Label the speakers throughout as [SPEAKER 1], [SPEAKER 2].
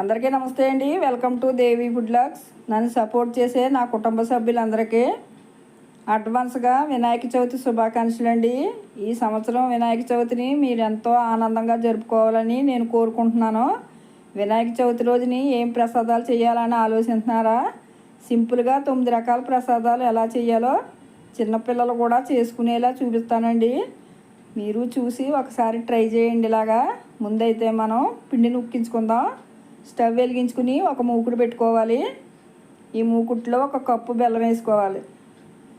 [SPEAKER 1] అందరికీ నమస్తే అండి. Welcome to Devi food logs నన్ను సపోర్ట్ చేసే నా కుటుంబ సభ్యులందరికీ అడ్వాన్స్గా వినాయక చవితి శుభాకాంక్షలు అండి. ఈ సంవత్సరం వినాయక చవితిని మీరు ఎంతో ఆనందంగా జరుపుకోవాలని నేను కోరుకుంటున్నాను. వినాయక చవితి రోజుని ఏం ప్రసాదాలు చేయాలని ఆలోచిస్తున్నారా? సింపుల్గా తొమ్మిది రకాల ప్రసాదాలు ఎలా చేయాలో చిన్నపిల్లలు కూడా చేసుకునేలా చూపిస్తానండి. మీరు చూసి ఒకసారి ట్రై చేయండి ఇలాగా. ముందైతే మనం పిండిని ఉక్కించుకుందాం స్టవ్ వెలిగించుకుని ఒక మూకుడు పెట్టుకోవాలి. ఈ మూకుట్లో ఒక కప్పు బెల్లం వేసుకోవాలి.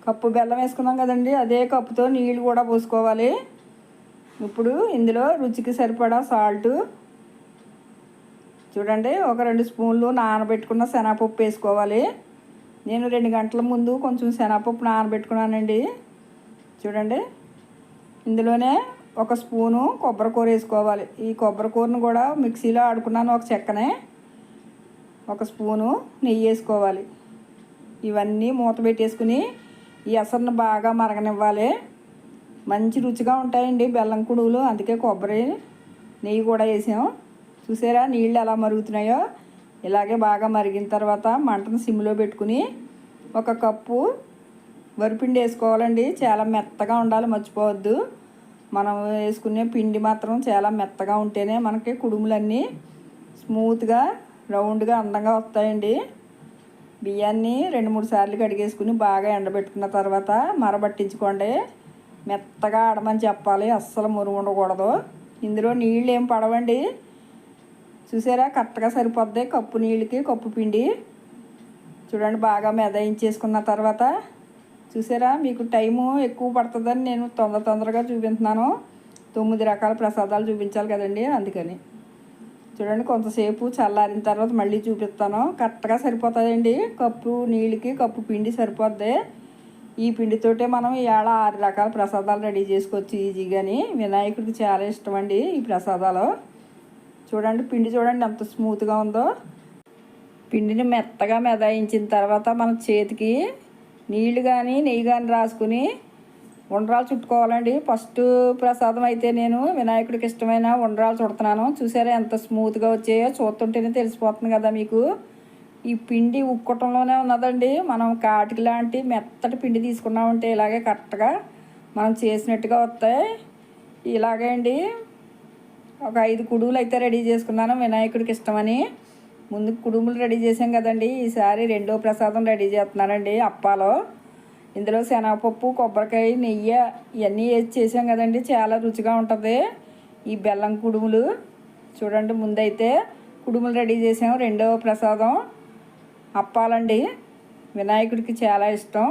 [SPEAKER 1] కప్పు బెల్లం వేసుకున్నాం కదండి అదే కప్పుతో నీళ్ళు కూడా పోసుకోవాలి. ఇప్పుడు ఇందులో రుచికి సరిపడా సాల్ట్. చూడండి ఒక రెండు స్పూన్లు నానబెట్టుకున్న శనగపప్పు వేసుకోవాలి. నేను రెండు గంటల ముందు కొంచెం శనగపప్పు నానబెట్టుకున్నానండి. చూడండి ఇందులోనే ఒక స్పూను కొబ్బరి కూర వేసుకోవాలి. ఈ కొబ్బరి కూరను కూడా మిక్సీలో ఆడుకున్నాను ఒక చెక్కనే. ఒక స్పూను నెయ్యి వేసుకోవాలి. ఇవన్నీ మూత పెట్టేసుకుని ఈ అసలను బాగా మరగనివ్వాలి. మంచి రుచిగా ఉంటాయండి బెల్లం కుడువులు అందుకే కొబ్బరి నెయ్యి కూడా వేసాం. చూసారా నీళ్ళు ఎలా మరుగుతున్నాయో? ఇలాగే బాగా మరిగిన తర్వాత మంటను సిమ్లో పెట్టుకుని ఒక కప్పు వరిపిండి వేసుకోవాలండి. చాలా మెత్తగా ఉండాలి మర్చిపోవద్దు. మనం వేసుకునే పిండి మాత్రం చాలా మెత్తగా ఉంటేనే మనకి కుడుములన్నీ స్మూత్గా రౌండ్గా అందంగా వస్తాయండి. బియ్యాన్ని రెండు మూడు సార్లు కడిగేసుకుని బాగా ఎండబెట్టుకున్న తర్వాత మరబట్టించుకోండి. మెత్తగా ఆడమని చెప్పాలి అస్సలు మురుగు ఉండకూడదు. ఇందులో నీళ్ళు ఏం పడవండి. చూసారా కరెక్ట్గా సరిపోద్ది. కప్పు నీళ్ళకి కప్పు పిండి. చూడండి బాగా మెదయించేసుకున్న తర్వాత చూసారా? మీకు టైము ఎక్కువ పడుతుందని నేను తొందర తొందరగా చూపిస్తున్నాను తొమ్మిది రకాల ప్రసాదాలు చూపించాలి కదండి అందుకని. చూడండి కొంతసేపు చల్లారిన తర్వాత మళ్ళీ చూపిస్తాను. కరెక్ట్గా సరిపోతుందండి. కప్పు నీళ్ళకి కప్పు పిండి సరిపోద్ది. ఈ పిండితోటే మనం ఇవాళ ఆరు రకాల ప్రసాదాలు రెడీ చేసుకోవచ్చు ఈజీగాని వినాయకుడికి చాలా ఇష్టం అండి ఈ ప్రసాదాలు. చూడండి పిండి చూడండి ఎంత స్మూత్గా ఉందో. పిండిని మెత్తగా మెదాయించిన తర్వాత మన చేతికి నీళ్ళు కానీ నెయ్యి కానీ రాసుకుని ఉండరాలు చుట్టుకోవాలండి. ఫస్ట్ ప్రసాదం అయితే నేను వినాయకుడికి ఇష్టమైన ఉండరాలు చుడుతున్నాను. చూసారా ఎంత స్మూత్గా వచ్చాయో చూస్తుంటేనే తెలిసిపోతుంది కదా మీకు. ఈ పిండి ఉక్కటంలోనే ఉన్నదండి. మనం కాటికి లాంటి మెత్తటి పిండి తీసుకున్నామంటే ఇలాగే కరెక్ట్గా మనం చేసినట్టుగా వస్తాయి. ఇలాగే అండి. ఒక ఐదు కుడువులు అయితే రెడీ చేసుకున్నాను వినాయకుడికి ఇష్టమని. ముందు కుడుములు రెడీ చేసాం కదండి. ఈసారి రెండో ప్రసాదం రెడీ చేస్తున్నానండి అప్పాలో. ఇందులో శనగపప్పు కొబ్బరికాయ నెయ్యి ఇవన్నీ వేసి చేసాం కదండి. చాలా రుచిగా ఉంటుంది ఈ బెల్లం కుడుములు. చూడండి ముందైతే కుడుములు రెడీ చేసాం రెండవ ప్రసాదం అప్పాలండి. వినాయకుడికి చాలా ఇష్టం.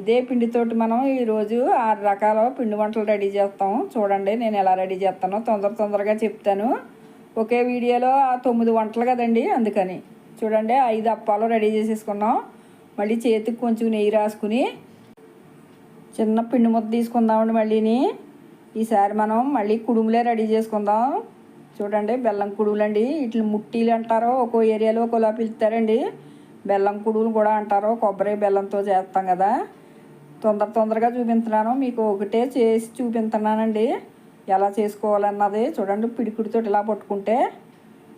[SPEAKER 1] ఇదే పిండితోటి మనం ఈరోజు ఆరు రకాల పిండి వంటలు రెడీ చేస్తాం. చూడండి నేను ఎలా రెడీ చేస్తానో తొందర తొందరగా చెప్తాను. ఒకే వీడియోలో ఆ తొమ్మిది వంటలు కదండి అందుకని. చూడండి ఐదు అప్పాలు రెడీ చేసేసుకున్నాం. మళ్ళీ చేతికి కొంచెం నెయ్యి రాసుకుని చిన్న పిండి ముద్ద తీసుకుందామండి మళ్ళీని. ఈసారి మనం మళ్ళీ కుడుములే రెడీ చేసుకుందాం. చూడండి బెల్లం కుడుములండి. వీటిని ముట్టీలు అంటారు ఒక్కో ఏరియాలో ఒకలా పిలుస్తారండి బెల్లం కుడుములు కూడా అంటారు కొబ్బరి బెల్లంతో చేస్తాం కదా. తొందర తొందరగా చూపించున్నాను మీకు ఒకటే చేసి చూపించున్నానండి ఎలా చేసుకోవాలన్నది చూడండి. పిడికుడితో ఇలా పట్టుకుంటే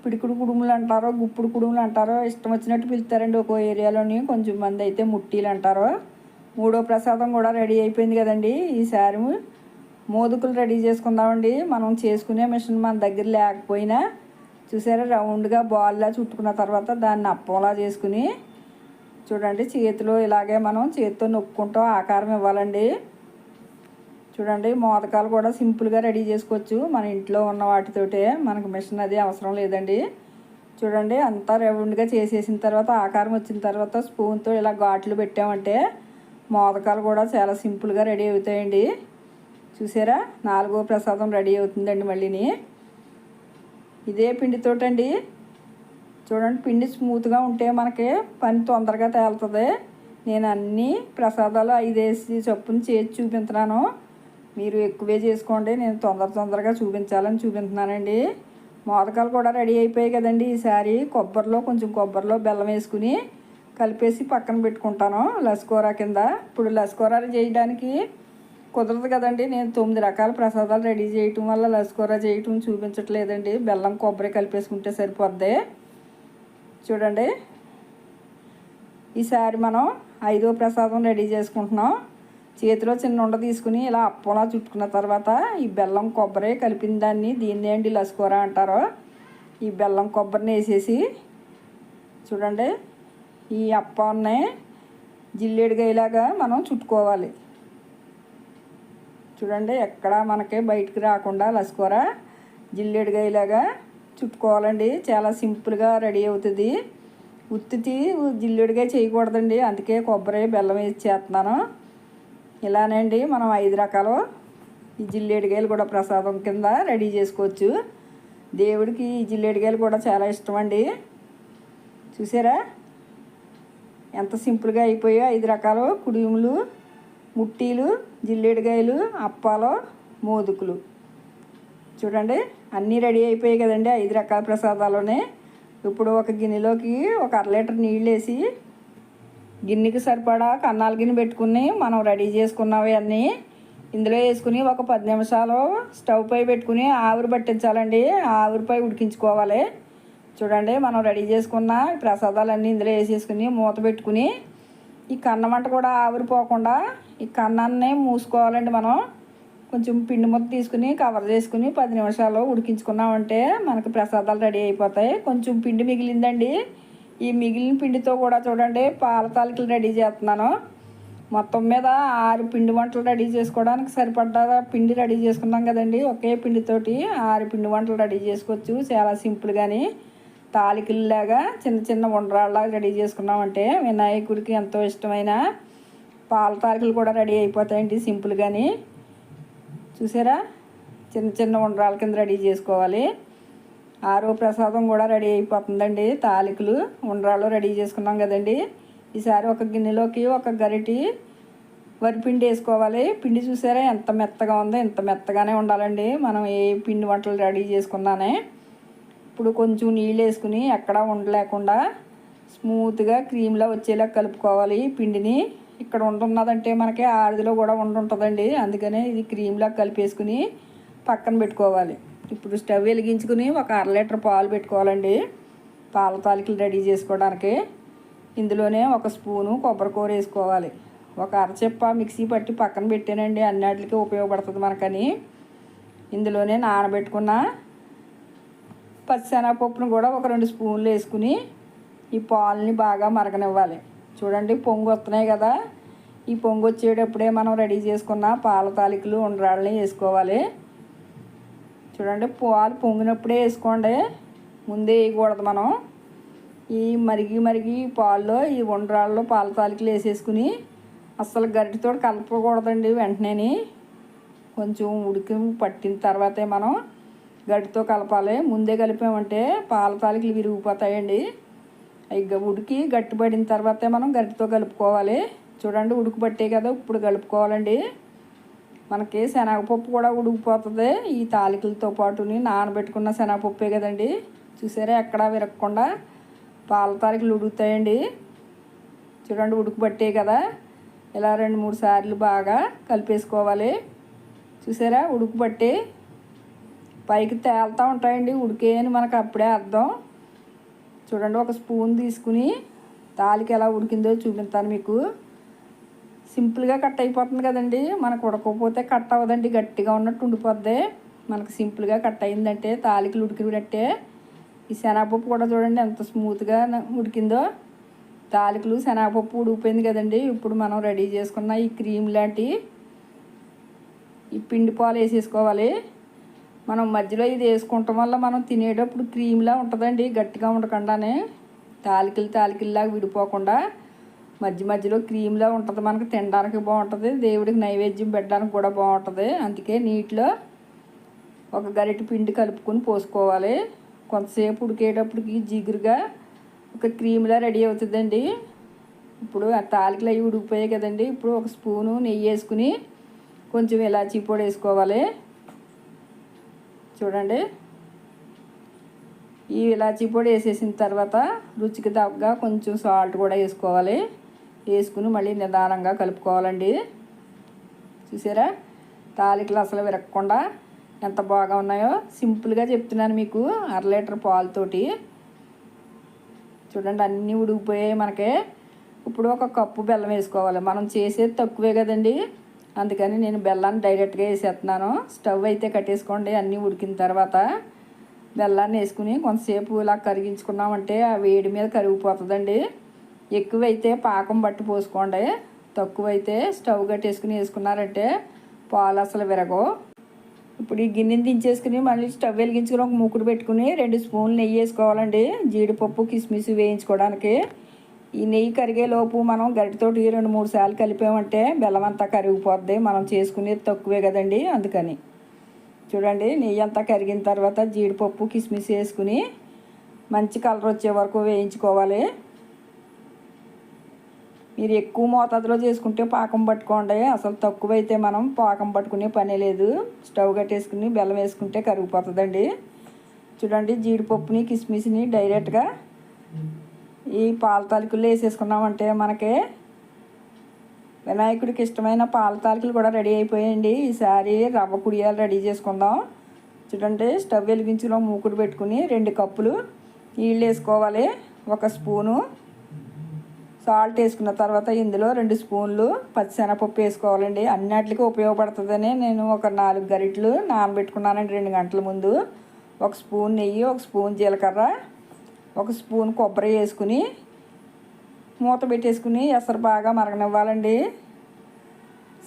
[SPEAKER 1] పిడికుడు కుడుములు అంటారో గుప్పుడు కుడుములు అంటారో ఇష్టం వచ్చినట్టు పిలుస్తారండి ఒక్కో ఏరియాలోని. కొంచెం మంది అయితే ముట్టీలు అంటారో. మూడో ప్రసాదం కూడా రెడీ అయిపోయింది కదండి ఈసారి మోదుకులు రెడీ చేసుకుందామండి. మనం చేసుకునే మిషన్ మన దగ్గర లేకపోయినా చూసారా రౌండ్గా బాల్లా చుట్టుకున్న తర్వాత దాన్ని అప్పంలా చేసుకుని చూడండి. చేతిలో ఇలాగే మనం చేతితో నొక్కుంటూ ఆకారం ఇవ్వాలండి. చూడండి మోదకాలు కూడా సింపుల్గా రెడీ చేసుకోవచ్చు. మన ఇంట్లో ఉన్న వాటితోటే మనకు మిషన్ అది అవసరం లేదండి. చూడండి అంతా రౌండ్గా చేసేసిన తర్వాత ఆకారం వచ్చిన తర్వాత స్పూన్తో ఇలా ఘాట్లు పెట్టామంటే మోదకాలు కూడా చాలా సింపుల్గా రెడీ అవుతాయండి. చూసారా? నాలుగో ప్రసాదం రెడీ అవుతుందండి మళ్ళీని. ఇదే పిండితోటండి. చూడండి పిండి స్మూత్గా ఉంటే మనకి పని తొందరగా తేలుతుంది. నేను అన్ని ప్రసాదాలు ఐదేసి చొప్పున చేసి చూపించున్నాను మీరు ఎక్కువే చేసుకోండి నేను తొందర తొందరగా చూపించాలని చూపించున్నానండి మోదకాలు కూడా రెడీ అయిపోయాయి కదండి ఈసారి కొబ్బరిలో కొంచెం కొబ్బరిలో బెల్లం వేసుకుని కలిపేసి పక్కన పెట్టుకుంటాను లస్కూర కింద. ఇప్పుడు లస్కూర చేయడానికి కుదరదు కదండి. నేను తొమ్మిది రకాల ప్రసాదాలు రెడీ చేయటం వల్ల లస్కూర చేయటం చూపించట్లేదండి. బెల్లం కొబ్బరి కలిపేసుకుంటే సరిపోద్ది. చూడండి. ఈసారి మనం ఐదో ప్రసాదం రెడీ చేసుకుంటున్నాం. చేతిలో చిన్న ఉండ తీసుకుని ఇలా అప్పలా చుట్టుకున్న తర్వాత ఈ బెల్లం కొబ్బరి కలిపిన దాన్ని దీన్ని ఏంటి లసుకోర అంటారో. ఈ బెల్లం కొబ్బరిని వేసేసి చూడండి ఈ అప్పాన్ని జిల్లేడుగాయలాగా మనం చుట్టుకోవాలి. చూడండి ఎక్కడ మనకి బయటికి రాకుండా లసుకోర జిల్లేడుగాయలాగా చుట్టుకోవాలండి. చాలా సింపుల్గా రెడీ అవుతుంది. ఉత్తితి జిల్లేడుగా చేయకూడదండి. అందుకే కొబ్బరి బెల్లం వేసి చేస్తున్నాను. ఇలానండి మనం ఐదు రకాలు ఈ జిల్లేడుకాయలు కూడా ప్రసాదం కింద రెడీ చేసుకోవచ్చు. దేవుడికి ఈ జిల్లేడుకాయలు కూడా చాలా ఇష్టం అండి చూసారా? ఎంత సింపుల్గా అయిపోయాయో ఐదు రకాలు. కుడిములు ముట్టీలు జిల్లేడుకాయలు అప్పాలు మోదుకులు. చూడండి అన్నీ రెడీ అయిపోయాయి కదండి ఐదు రకాల ప్రసాదాలునే. ఇప్పుడు ఒక గిన్నెలోకి ఒక అర లీటర్ నీళ్ళు వేసి గిన్నెకి సరిపడా కన్నాల గిన్నె పెట్టుకుని మనం రెడీ చేసుకున్నవి అన్నీ ఇందులో వేసుకుని ఒక పది నిమిషాలు స్టవ్ పై పెట్టుకుని ఆవిరి పట్టించాలండి. ఆవిరిపై ఉడికించుకోవాలి. చూడండి మనం రెడీ చేసుకున్న ప్రసాదాలన్నీ ఇందులో వేసేసుకుని మూత పెట్టుకుని ఈ కన్నమంట కూడా ఆవిరిపోకుండా ఈ కన్నాన్ని మూసుకోవాలండి మనం. కొంచెం పిండి ముద్ద తీసుకుని కవర్ చేసుకుని పది నిమిషాలు ఉడికించుకున్నామంటే మనకి ప్రసాదాలు రెడీ అయిపోతాయి. కొంచెం పిండి మిగిలిందండి. ఈ మిగిలిన పిండితో కూడా చూడండి పాల తాలికలు రెడీ చేస్తున్నాను. మొత్తం మీద ఆరు పిండి వంటలు రెడీ చేసుకోవడానికి సరిపడ్డ పిండి రెడీ చేసుకున్నాం కదండి ఒకే పిండితోటి ఆరు పిండి వంటలు రెడీ చేసుకోవచ్చు. చాలా సింపుల్గాని తాలికల్లాగా చిన్న చిన్న ఉండరాళ్ళలాగా రెడీ చేసుకున్నామంటే వినాయకుడికి ఎంతో ఇష్టమైన పాల తాలికలు కూడా రెడీ అయిపోతాయండి సింపుల్గాని చూసారా? చిన్న చిన్న ఉండరాల కింద రెడీ చేసుకోవాలి. ఆరో ప్రసాదం కూడా రెడీ అయిపోతుందండి. తాలికలు ఉండ్రాలు రెడీ చేసుకున్నాం కదండి. ఈసారి ఒక గిన్నెలోకి ఒక గరిటి వరిపిండి వేసుకోవాలి. పిండి చూసారా ఎంత మెత్తగా ఉందో ఎంత మెత్తగానే ఉండాలండి. మనం ఏ పిండి వంటలు రెడీ చేసుకున్నానే. ఇప్పుడు కొంచెం నీళ్ళు వేసుకుని ఎక్కడా ఉండలేకుండా స్మూత్గా క్రీమ్లా వచ్చేలా కలుపుకోవాలి పిండిని. ఇక్కడ ఉంటున్నదంటే మనకి ఆరిదిలో కూడా ఉండుంటుందండి. అందుకనే ఇది క్రీమ్లా కలిపేసుకుని పక్కన పెట్టుకోవాలి. ఇప్పుడు స్టవ్ వెలిగించుకుని ఒక అర లీటర్ పాలు పెట్టుకోవాలండి. పాల తాలికలు రెడీ చేసుకోవడానికి. ఇందులోనే ఒక స్పూను కొబ్బరికూర వేసుకోవాలి. ఒక అరచెప్ప మిక్సీ పట్టి పక్కన పెట్టానండి. అన్నిటికీ ఉపయోగపడుతుంది మనకని. ఇందులోనే నానబెట్టుకున్న పచ్చిశనగపప్పును కూడా ఒక రెండు స్పూన్లు వేసుకుని ఈ పాలని బాగా మరగనివ్వాలి. చూడండి పొంగు వస్తున్నాయి కదా. ఈ పొంగు వచ్చేటప్పుడే మనం రెడీ చేసుకున్న పాల తాలికలు ఉండరాళ్ళని వేసుకోవాలి. చూడండి పాలు పొంగినప్పుడే వేసుకోండి. ముందే వేయకూడదు మనం. ఈ మరిగి మరిగి పాల్లో ఈ ఉండరాళ్ళు పాల తాలికలు వేసేసుకుని అస్సలు గరిటితో కలపకూడదండి వెంటనే కొంచెం ఉడికి పట్టిన తర్వాతే మనం గడ్డితో కలపాలి. ముందే కలిపామంటే పాల తాలికలు విరిగిపోతాయండి. ఇక ఉడికి గట్టిపడిన తర్వాతే మనం గరిటితో కలుపుకోవాలి. చూడండి ఉడుకు పట్టే కదా ఇప్పుడు కలుపుకోవాలండి. మనకి శనగపప్పు కూడా ఉడికిపోతుంది. ఈ తాలికలతో పాటుని నానబెట్టుకున్న శనగపప్పే కదండి. చూసారా ఎక్కడా విరగకుండా పాల తాలికలు ఉడుకుతాయండి. చూడండి ఉడుకుబట్టే కదా. ఇలా రెండు మూడు సార్లు బాగా కలిపేసుకోవాలి. చూసారా ఉడుకుబట్టి పైకి తేలుతూ ఉంటాయండి ఉడికే అని మనకు అప్పుడే అర్థం. చూడండి ఒక స్పూన్ తీసుకుని తాలికి ఎలా ఉడికిందో చూపిస్తాను మీకు. సింపుల్గా కట్ అయిపోతుంది కదండి. మనకు ఉడకపోతే కట్ అవ్వదండి. గట్టిగా ఉన్నట్టు ఉండిపోద్ది. మనకు సింపుల్గా కట్ అయిందంటే తాలికలు ఉడికినట్టే. ఈ శనగపప్పు కూడా చూడండి ఎంత స్మూత్గా ఉడికిందో. తాలికలు శనగపప్పు ఉడికిపోయింది కదండి. ఇప్పుడు మనం రెడీ చేసుకున్న ఈ క్రీమ్ లాంటి ఈ పిండి పాలు వేసేసుకోవాలి. మనం మధ్యలో ఇది వేసుకుంటాం వల్ల మనం తినేటప్పుడు క్రీమ్లా ఉంటుందండి. గట్టిగా ఉండకుండానే. తాలికలు తాలికల్లాగా విడిపోకుండా. మధ్య మధ్యలో క్రీమ్లా ఉంటుంది. మనకు తినడానికి బాగుంటుంది. దేవుడికి నైవేద్యం పెట్టడానికి కూడా బాగుంటుంది. అందుకే నీటిలో ఒక గరిటె పిండి కలుపుకొని పోసుకోవాలి. కొంతసేపు ఉడికేటప్పటికి జిగురుగా ఒక క్రీమ్లా రెడీ అవుతుందండి. ఇప్పుడు ఆ తాలికలు అవి ఉడికిపోయాయి కదండి. ఇప్పుడు ఒక స్పూను నెయ్యి వేసుకుని కొంచెం ఇలాచీ పొడి వేసుకోవాలి. చూడండి. ఈ ఇలాచీ పొడి వేసేసిన తర్వాత రుచికి తగ్గ కొంచెం సాల్ట్ కూడా వేసుకోవాలి. వేసుకుని మళ్ళీ నిదానంగా కలుపుకోవాలండి. చూసారా? తాలికలు అసలు విరగకుండా ఎంత బాగా ఉన్నాయో సింపుల్గా చెప్తున్నాను మీకు అర లీటర్ పాలతోటి. చూడండి అన్నీ ఉడికిపోయాయి మనకి. ఇప్పుడు ఒక కప్పు బెల్లం వేసుకోవాలి. మనం చేసేది తక్కువే కదండి. అందుకని నేను బెల్లాన్ని డైరెక్ట్గా వేసేస్తున్నాను. స్టవ్ అయితే కట్టేసుకోండి అన్నీ ఉడికిన తర్వాత. బెల్లాన్ని వేసుకుని కొంతసేపు ఇలా కరిగించుకున్నామంటే ఆ వేడి మీద కరిగిపోతుందండి. ఎక్కువైతే పాకం బట్టి పోసుకోండి. తక్కువైతే స్టవ్ కట్టేసుకుని వేసుకున్నారంటే పాలు అసలు విరగవు. ఇప్పుడు ఈ గిన్నెని దించేసుకుని మళ్ళీ స్టవ్ వెలిగించుకుని ఒక మూకుడు పెట్టుకుని రెండు స్పూన్లు నెయ్యి వేసుకోవాలండి. జీడిపప్పు కిస్మిస్ వేయించుకోవడానికి. ఈ నెయ్యి కరిగేలోపు మనం గరిటతోటి రెండు మూడు సార్లు కలిపామంటే బెల్లం అంతా కరిగిపోద్ది. మనం చేసుకునేది తక్కువే కదండి అందుకని. చూడండి నెయ్యి అంతా కరిగిన తర్వాత జీడిపప్పు కిస్మిస్ వేసుకుని మంచి కలర్ వచ్చే వరకు వేయించుకోవాలి. మీరు ఎక్కువ మోతాదులో చేసుకుంటే పాకం పట్టుకోండి. అసలు తక్కువైతే మనం పాకం పట్టుకునే పనే లేదు. స్టవ్ కట్టేసుకుని బెల్లం వేసుకుంటే కరిగిపోతుందండి. చూడండి జీడిపప్పుని కిస్మిస్ని డైరెక్ట్గా ఈ పాల తాలికల్లో వేసేసుకున్నామంటే మనకి వినాయకుడికి ఇష్టమైన పాల తాలికలు కూడా రెడీ అయిపోయాయండి. ఈసారి రవ్వ కుడియాలు రెడీ చేసుకుందాం. చూడండి స్టవ్ వెలిగించులో మూకుడు పెట్టుకుని రెండు కప్పులు నీళ్ళు వేసుకోవాలి. ఒక స్పూను సాల్ట్ వేసుకున్న తర్వాత ఇందులో రెండు స్పూన్లు పచ్చిశనగపప్పు వేసుకోవాలండి. అన్నిటికీ ఉపయోగపడుతుందని నేను ఒక నాలుగు గరిటలు నానబెట్టుకున్నానండి రెండు గంటల ముందు. ఒక స్పూన్ నెయ్యి ఒక స్పూన్ జీలకర్ర ఒక స్పూన్ కొబ్బరి వేసుకుని మూత పెట్టేసుకుని ఎసరు బాగా మరగనివ్వాలండి.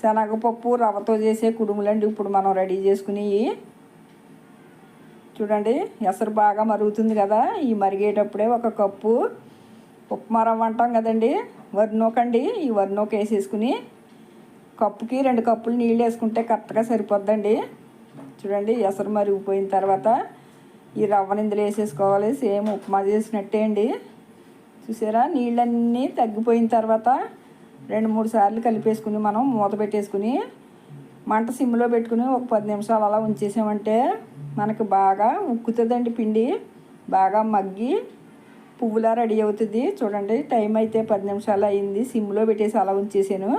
[SPEAKER 1] శనగపప్పు రవ్వతో చేసే కుడుములండి ఇప్పుడు మనం రెడీ చేసుకుని. చూడండి ఎసరు బాగా మరుగుతుంది కదా. ఈ మరిగేటప్పుడే ఒక కప్పు ఉప్మా రవ్వ అంటాం కదండి. వరినోకండి. ఈ వరినోక వేసేసుకుని కప్పుకి రెండు కప్పులు నీళ్ళు వేసుకుంటే కరెక్ట్గా సరిపోద్దండి. చూడండి ఎసరు మరిగిపోయిన తర్వాత ఈ రవ్వని ఇందులో వేసేసుకోవాలి. సేమ్ ఉప్మా చేసినట్టే అండి. చూసారా? నీళ్ళన్నీ తగ్గిపోయిన తర్వాత రెండు మూడు సార్లు కలిపేసుకుని మనం మూత పెట్టేసుకుని మంట సిమ్లో పెట్టుకుని ఒక పది నిమిషాలు అలా ఉంచేసామంటే మనకి బాగా ఉక్కుతుందండి పిండి. బాగా మగ్గి పువ్వులా రెడీ అవుతుంది. చూడండి టైం అయితే పది నిమిషాలు అయింది. సిమ్లో పెట్టేసి అలా ఉంచేసాను.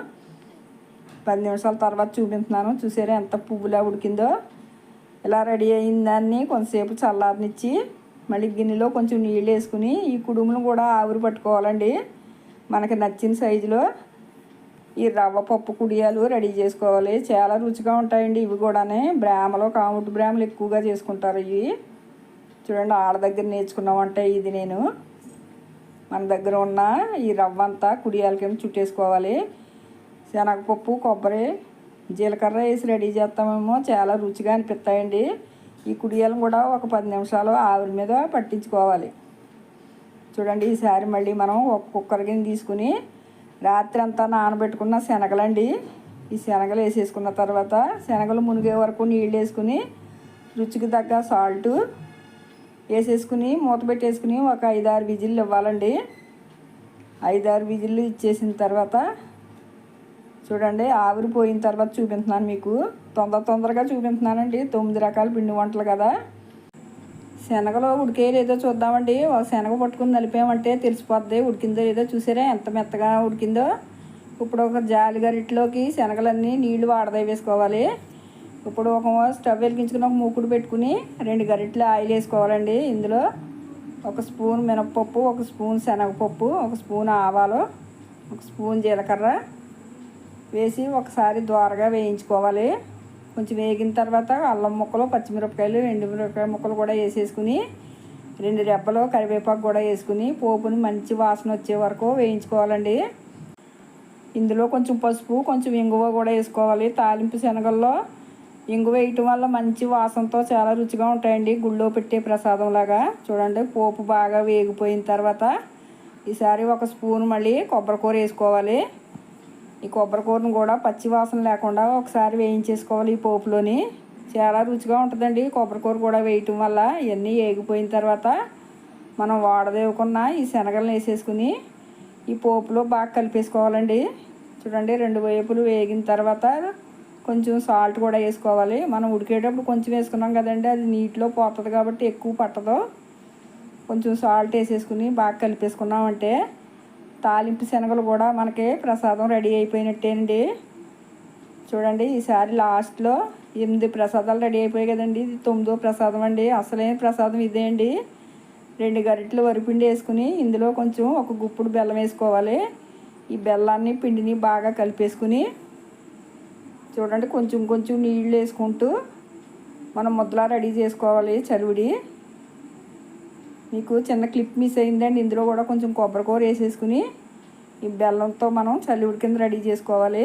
[SPEAKER 1] పది నిమిషాల తర్వాత చూపించున్నాను చూసారా ఎంత పువ్వులా ఉడికిందో? ఇలా రెడీ అయిన దాన్ని కొంతసేపు చల్లారనిచ్చి మళ్ళీ గిన్నెలో కొంచెం నీళ్ళు వేసుకుని ఈ కుడుములు కూడా ఆవిరి పట్టుకోవాలండి. మనకి నచ్చిన సైజులో ఈ రవ్వ పప్పు కుడియాలు రెడీ చేసుకోవాలి. చాలా రుచిగా ఉంటాయండి ఇవి కూడానే. బ్రామలో కాముటి బ్రామలు ఎక్కువగా చేసుకుంటారు ఇవి. చూడండి ఆడ దగ్గర నేర్చుకున్నామంటే ఇది నేను. మన దగ్గర ఉన్న ఈ రవ్వ అంతా కుడియాల కింద చుట్టేసుకోవాలి. శనగపప్పు కొబ్బరి జీలకర్ర వేసి రెడీ చేస్తామేమో. చాలా రుచిగా అనిపిస్తాయండి. ఈ కుడియాలను కూడా ఒక పది నిమిషాలు ఆవిరి మీద పట్టించుకోవాలి. చూడండి ఈసారి మళ్ళీ మనం ఒక కుక్కర్ కింద తీసుకుని రాత్రి అంతా నానబెట్టుకున్న శనగలండి. ఈ శనగలు వేసేసుకున్న తర్వాత శనగలు మునిగే వరకు నీళ్ళు వేసుకుని రుచికి తగ్గ సాల్టు వేసేసుకుని మూత పెట్టేసుకుని ఒక ఐదారు విజిల్లు ఇవ్వాలండి. ఐదారు విజిల్లు ఇచ్చేసిన తర్వాత చూడండి ఆవిరిపోయిన తర్వాత చూపించున్నాను మీకు. తొందర తొందరగా చూపిస్తున్నానండి. తొమ్మిది రకాల పిండి వంటలు కదా. శనగలో ఉడికే లేదో చూద్దామండి. ఒక శనగ పట్టుకుని నలిపామంటే తెలిసిపోద్ది. ఉడికిందో లేదో చూసారా? ఎంత మెత్తగా ఉడికిందో. ఇప్పుడు ఒక జాలి గరిటలోకి శనగలన్నీ నీళ్ళు వాడదా వేసుకోవాలి. ఇప్పుడు ఒక స్టవ్ వెలిగించుకుని ఒక మూకుడు పెట్టుకుని రెండు గరిటెలు ఆయిల్ వేసుకోవాలండి. ఇందులో ఒక స్పూన్ మినపప్పు ఒక స్పూన్ శనగపప్పు ఒక స్పూన్ ఆవాలు ఒక స్పూన్ జీలకర్ర వేసి ఒకసారి దోరగా వేయించుకోవాలి. కొంచెం వేగిన తర్వాత అల్లం ముక్కలు పచ్చిమిరపకాయలు రెండు మిరపకాయ ముక్కలు కూడా వేసేసుకుని రెండు రెబ్బలు కరివేపాకు కూడా వేసుకుని పోపుని మంచి వాసన వచ్చే వరకు వేయించుకోవాలండి. ఇందులో కొంచెం పసుపు కొంచెం ఇంగువ కూడా వేసుకోవాలి. తాలింపు శనగల్లో ఇంగు వేయటం వల్ల మంచి వాసనతో చాలా రుచిగా ఉంటాయండి. గుళ్ళో పెట్టే ప్రసాదం లాగా చూడండి పోపు బాగా వేగిపోయిన తర్వాత ఈసారి ఒక స్పూన్ మళ్ళీ కొబ్బరికూర వేసుకోవాలి. ఈ కొబ్బరికూరను కూడా పచ్చి వాసన లేకుండా ఒకసారి వేయించేసుకోవాలి ఈ పోపులోని. చాలా రుచిగా ఉంటుందండి. కొబ్బరికూర కూడా వేయటం వల్ల ఇవన్నీ వేగిపోయిన తర్వాత మనం వాడదేవుకున్న ఈ శనగలను వేసేసుకుని ఈ పోపులో బాగా కలిపేసుకోవాలండి. చూడండి రెండు వైపులు వేగిన తర్వాత కొంచెం సాల్ట్ కూడా వేసుకోవాలి. మనం ఉడికేటప్పుడు కొంచెం వేసుకున్నాం కదండి అది నీటిలో పోతుంది కాబట్టి ఎక్కువ పట్టదు. కొంచెం సాల్ట్ వేసేసుకుని బాగా కలిపేసుకున్నామంటే తాలింపు శనగలు కూడా మనకి ప్రసాదం రెడీ అయిపోయినట్టేనండి. చూడండి ఈసారి లాస్ట్లో ఎనిమిది ప్రసాదాలు రెడీ అయిపోయాయి కదండి. ఇది తొమ్మిదో ప్రసాదం అండి. అసలైన ప్రసాదం ఇదే అండి. రెండు గరిటెలు వరిపిండి వేసుకుని ఇందులో కొంచెం ఒక గుప్పుడు బెల్లం వేసుకోవాలి. ఈ బెల్లాన్ని పిండిని బాగా కలిపేసుకుని చూడండి కొంచెం కొంచెం నీళ్ళు వేసుకుంటూ మనం ముద్దలా రెడీ చేసుకోవాలి చలివిడి. మీకు చిన్న క్లిప్ మిస్ అయిందండి ఇందులో కూడా కొంచెం కొబ్బరికూర వేసేసుకుని ఈ బెల్లంతో మనం చలివిడి కింద రెడీ చేసుకోవాలి.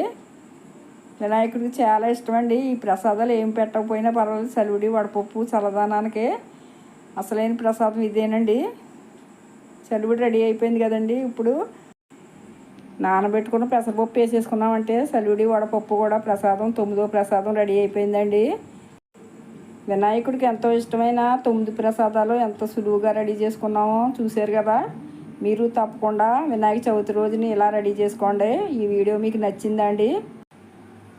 [SPEAKER 1] వినాయకుడికి చాలా ఇష్టం అండి ఈ ప్రసాదాలు ఏం పెట్టకపోయినా పర్వాలేదు చలివిడి వడపప్పు చల్లదానానికి అసలైన ప్రసాదం ఇదేనండి. చలివిడి రెడీ అయిపోయింది కదండి ఇప్పుడు. నానబెట్టుకున్న పెసరపప్పు వేసేసుకున్నామంటే చలివిడి వడపప్పు కూడా ప్రసాదం తొమ్మిదో ప్రసాదం రెడీ అయిపోయిందండి. వినాయకుడికి ఎంతో ఇష్టమైన తొమ్మిది ప్రసాదాలు ఎంత సులువుగా రెడీ చేసుకున్నామో చూశారు కదా. మీరు తప్పకుండా వినాయక చవితి రోజుని ఇలా రెడీ చేసుకోండి. ఈ వీడియో మీకు నచ్చిందండి.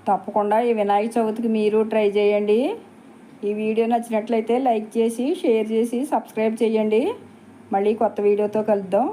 [SPEAKER 1] తప్పకుండా ఈ వినాయక చవితికి మీరు ట్రై చేయండి. ఈ వీడియో నచ్చినట్లయితే లైక్ చేసి షేర్ చేసి సబ్స్క్రైబ్ చేయండి. మళ్ళీ కొత్త వీడియోతో కలుద్దాం.